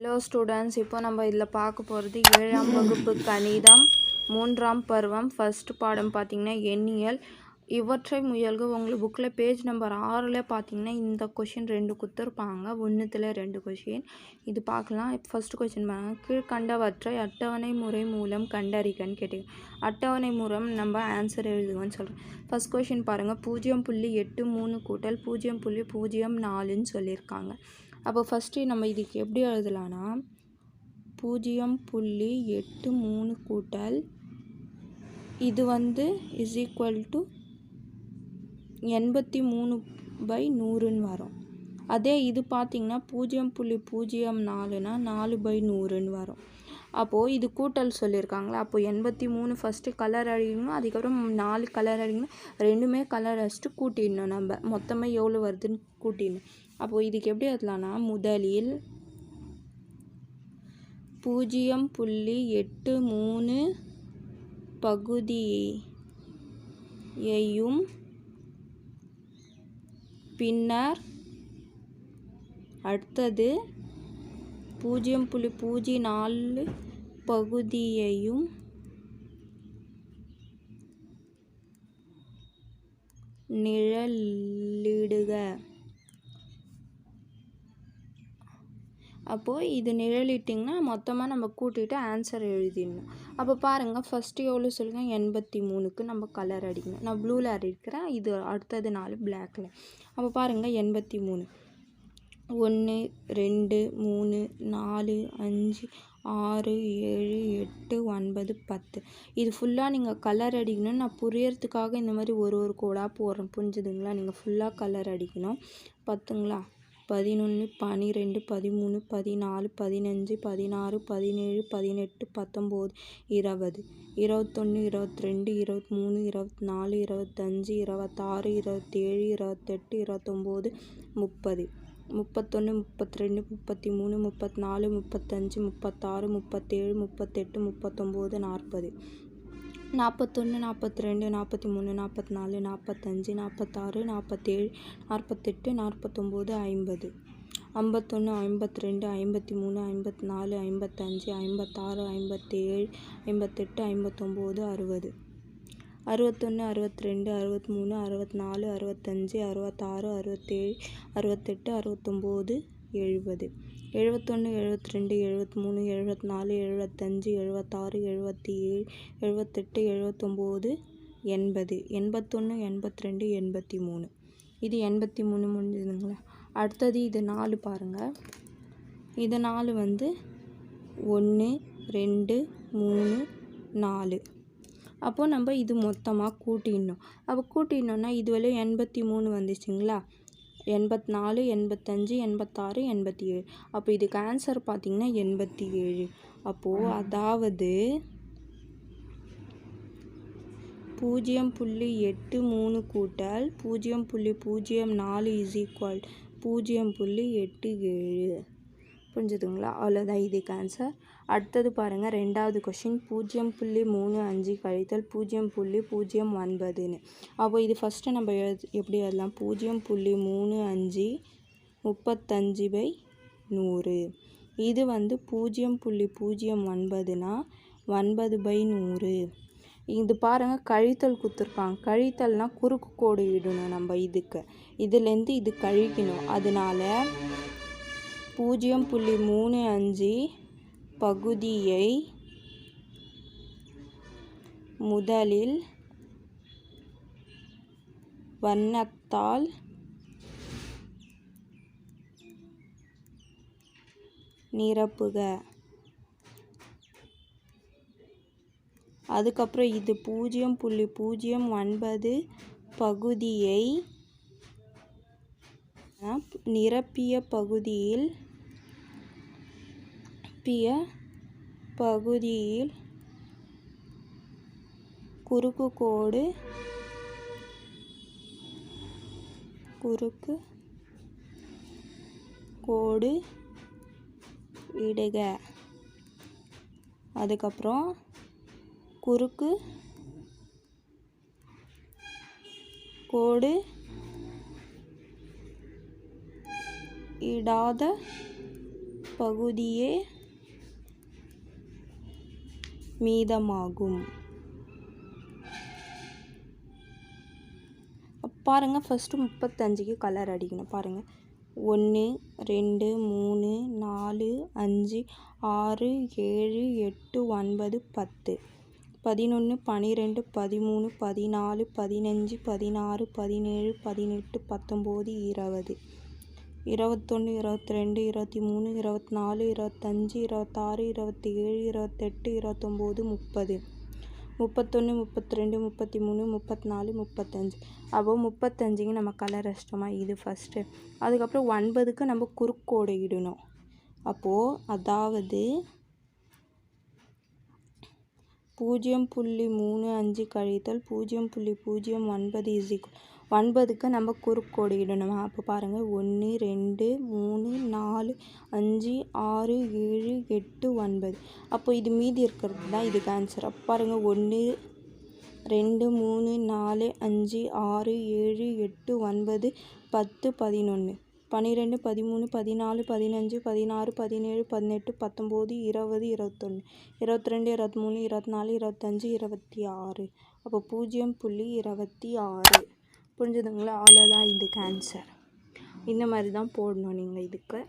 Hello students இப்போ நம்ம இதில் பார்க்க போகிறது ஏழாம் வகுப்பு கணிதம் மூன்றாம் பருவம் ஃபர்ஸ்ட் பாடம் பார்த்தீங்கன்னா எண்ணியல். இவற்றை முயல்க உங்களுக்கு புக்கில் பேஜ் நம்பர் ஆறில் பார்த்தீங்கன்னா இந்த கொஷின் ரெண்டு கொடுத்துருப்பாங்க. ஒன்றுத்தில் ரெண்டு கொஷின் இது பார்க்கலாம். ஃபர்ஸ்ட் கொஷின் பாருங்கள் கீழ்கண்டவற்றை அட்டவணை முறை மூலம் கண்டறிகன்னு கேட்டீங்க. அட்டவணை மூலம் நம்ம ஆன்சர் எழுதுவோம்னு சொல்கிறோம் ஃபர்ஸ்ட் கொஷின் பாருங்கள் பூஜ்ஜியம் புள்ளி எட்டு மூணு கூட்டல் பூஜ்ஜியம் புள்ளி பூஜ்ஜியம் நாலுன்னு சொல்லியிருக்காங்க. அப்போ ஃபஸ்ட்டு நம்ம இதுக்கு எப்படி எழுதலாம்னா பூஜ்ஜியம் புள்ளி எட்டு மூணு கூட்டல் இது வந்து இஸ் ஈக்குவல் டு எண்பத்தி மூணு பை நூறுன்னு வரும். அதே இது பார்த்திங்கன்னா பூஜ்ஜியம் புள்ளி பூஜ்ஜியம் நாலுனா நாலு பை நூறுன்னு வரும். அப்போது இது கூட்டல் சொல்லியிருக்காங்களா அப்போது எண்பத்தி மூணு ஃபஸ்ட்டு கலர் அடிக்கணும் அதுக்கப்புறம் நாலு கலர் அடிக்கணும் ரெண்டுமே கலர் அடிச்சுட்டு கூட்டிடணும் நம்ம. மொத்தமாக எவ்வளோ வருதுன்னு கூட்டிடணும். அப்போது இதுக்கு எப்படி எழுதலாம்னா முதலில் பூஜ்ஜியம் புள்ளி எட்டு மூணு பகுதியையும் பின்னர் அடுத்தது பூஜ்ஜியம் புள்ளி பூஜ்ஜியம் நாலு பகுதியையும் நிழலிடுக. அப்போது இது நிழலிட்டிங்கன்னா மொத்தமாக நம்ம கூட்டிட்டு ஆன்சர் எழுதிடணும். அப்போ பாருங்கள் ஃபஸ்ட்டு எவ்வளோ சொல்லுங்கள் எண்பத்தி மூணுக்கு நம்ம கலர் அடிக்கணும். நான் ப்ளூவில் அடிக்கிறேன் இது அடுத்தது நாலு பிளாக்கில் அப்போ பாருங்கள் எண்பத்தி மூணு. ஒன்று ரெண்டு மூணு நாலு அஞ்சு ஆறு ஏழு எட்டு ஒன்பது பத்து. இது ஃபுல்லாக நீங்கள் கலர் அடிக்கணும் நான் புரியறதுக்காக இந்த மாதிரி ஒரு ஒரு கோடாக போடுறேன். புரிஞ்சுதுங்களா? நீங்கள் ஃபுல்லாக கலர் அடிக்கணும். பத்துங்களா? பதினொன்று பன்னிரெண்டு பதிமூணு பதினாலு பதினஞ்சு பதினாறு பதினேழு பதினெட்டு பத்தொம்போது இருபது. இருபத்தொன்று இருபத்ரெண்டு இருபத்மூணு இருபத்தி நாலு இருபத்தஞ்சி இருபத்தாறு இருபத்தேழு இருபத்தெட்டு இருபத்தொம்போது முப்பது. முப்பத்தொன்று முப்பத்ரெண்டு முப்பத்தி மூணு முப்பத்தி நாலு முப்பத்தஞ்சு முப்பத்தாறு முப்பத்தேழு முப்பத்தெட்டு முப்பத்தொம்போது நாற்பது. நாற்பத்தொன்று நாற்பத்தி ரெண்டு நாற்பத்தி மூணு நாற்பத்தி நாலு நாற்பத்தஞ்சு நாற்பத்தாறு நாற்பத்தேழு நாற்பத்தெட்டு நாற்பத்தொம்போது ஐம்பது. ஐம்பத்தொன்று ஐம்பத்தி ரெண்டு ஐம்பத்தி மூணு ஐம்பத்தி நாலு ஐம்பத்தஞ்சு ஐம்பத்தாறு ஐம்பத்தேழு ஐம்பத்தெட்டு ஐம்பத்தொம்போது அறுபது. அறுபத்தொன்று அறுபத்தி ரெண்டு அறுபத்தி மூணு அறுபத்தி நாலு அறுபத்தஞ்சு அறுபத்தாறு அறுபத்தேழு அறுபத்தெட்டு அறுபத்தொம்போது எழுபது. எழுபத்தொன்று எழுபத்தி ரெண்டு எழுபத்தி மூணு எழுபத்தி நாலு எழுபத்தஞ்சு எழுபத்தாறு எழுபத்தி ஏழு எழுபத்தெட்டு எழுபத்தொம்போது எண்பது. எண்பத்தொன்று எண்பத்தி ரெண்டு எண்பத்தி மூணு இது எண்பத்தி மூணு முடிஞ்சதுங்களா? அடுத்தது இது நாலு பாருங்கள் இது நாலு வந்து ஒன்று ரெண்டு மூணு நாலு. அப்போது நம்ம இது மொத்தமாக கூட்டிடணும். அப்போ கூட்டிடணுன்னா இது வரையும் எண்பத்தி மூணு வந்துச்சுங்களா? எண்பத்தி நாலு எண்பத்தஞ்சு எண்பத்தாறு எண்பத்தி ஏழு அப்போ இதுக்கு ஆன்சர் பார்த்திங்கன்னா எண்பத்தி ஏழு அப்போது அதாவது பூஜ்ஜியம் புள்ளி எட்டு மூணு கூட்டல் பூஜ்ஜியம் புள்ளி பூஜ்ஜியம் நாலு இஸ் ஈக்குவல் பூஜ்ஜியம் புள்ளி எட்டு ஏழு. புரிஞ்சுதுங்களா? அவ்வளோதான் இதுக்கு ஆன்சர் அடுத்தது பாருங்கள் ரெண்டாவது கொஷின் பூஜ்ஜியம் புள்ளி மூணு அஞ்சு கழித்தல் பூஜ்ஜியம் புள்ளி பூஜ்ஜியம் ஒன்பதுன்னு. அப்போ இது ஃபஸ்ட்டு நம்ம எழுது எப்படி எழுதலாம்? பூஜ்ஜியம் புள்ளி மூணு அஞ்சு முப்பத்தஞ்சு பை நூறு. இது வந்து பூஜ்ஜியம் புள்ளி பூஜ்ஜியம் ஒன்பதுனா ஒன்பது பை நூறு. இது பாருங்கள் கழித்தல் கொடுத்துருக்காங்க கழித்தல்னால் குறுக்கு கோடு இடணும் நம்ம இதுக்கு. இதுலேருந்து இது கழிக்கணும். அதனால பூஜ்ஜியம் புள்ளி மூணு அஞ்சு பகுதியை முதலில் வண்ணத்தால் நிரப்புக. அதுக்கப்புறம் இது பூஜ்ஜியம் புள்ளி பூஜ்ஜியம் ஒன்பது பகுதியை நிரப்பிய பகுதியில் நிரப்பிய பகுதியில் குறுக்கு கோடு குறுக்கு கோடு இடுக. அதுக்கப்புறம் குறுக்கு கோடு இடாத பகுதியே மீதமாகும். பாருங்கள் ஃபஸ்ட்டு முப்பத்தஞ்சுக்கு கலர் அடிக்கணும். பாருங்கள் ஒன்று ரெண்டு மூணு நாலு அஞ்சு ஆறு ஏழு எட்டு ஒன்பது பத்து. பதினொன்று பன்னிரெண்டு பதிமூணு பதினாலு பதினஞ்சு பதினாறு பதினேழு பதினெட்டு பத்தொம்போது இருபது. இருபத்தொன்று இருபத்தி ரெண்டு இருபத்தி மூணு இருபத்தி நாலு இருபத்தஞ்சி இருபத்தாறு இருபத்தி ஏழு இருபத்தெட்டு இருபத்தொம்போது முப்பது. முப்பத்தொன்று முப்பத்தி ரெண்டு முப்பத்தி மூணு முப்பத்தி நாலு முப்பத்தஞ்சு. அப்போ முப்பத்தஞ்சுக்கு நம்ம கலர் அஷ்டமாக இது ஃபஸ்ட்டு அதுக்கப்புறம் ஒன்பதுக்கு நம்ம குறுக்கோடு இடணும். அப்போது அதாவது பூஜ்ஜியம் புள்ளி மூணு அஞ்சு கழித்தல் பூஜ்ஜியம் புள்ளி பூஜ்ஜியம் ஒன்பது இஸ் ஒன்பதுக்கு நம்ம குறுக்கோடு இடணும்? அப்போ பாருங்கள் ஒன்று ரெண்டு மூணு நாலு அஞ்சு ஆறு ஏழு எட்டு ஒன்பது. அப்போ இது மீதி இருக்கிறது தான் இதுக்கு ஆன்சர் அப்போ பாருங்கள் ஒன்று ரெண்டு மூணு நாலு அஞ்சு ஆறு ஏழு எட்டு ஒன்பது பத்து பதினொன்று பன்னிரெண்டு பதிமூணு பதினாலு பதினஞ்சு பதினாறு பதினேழு பதினெட்டு பத்தொம்போது இருபது இருபத்தொன்று இருபத்தி ரெண்டு இருபத்தி மூணு இருபத்தி நாலு இருபத்தஞ்சி இருபத்தி ஆறு அப்போ பூஜ்ஜியம் புள்ளி இருபத்தி ஆறு புரிஞ்சுதுங்களா? அவ்வளோதான் இதுக்கு ஆன்சர் இந்த மாதிரி தான் போடணும் நீங்கள் இதுக்கு.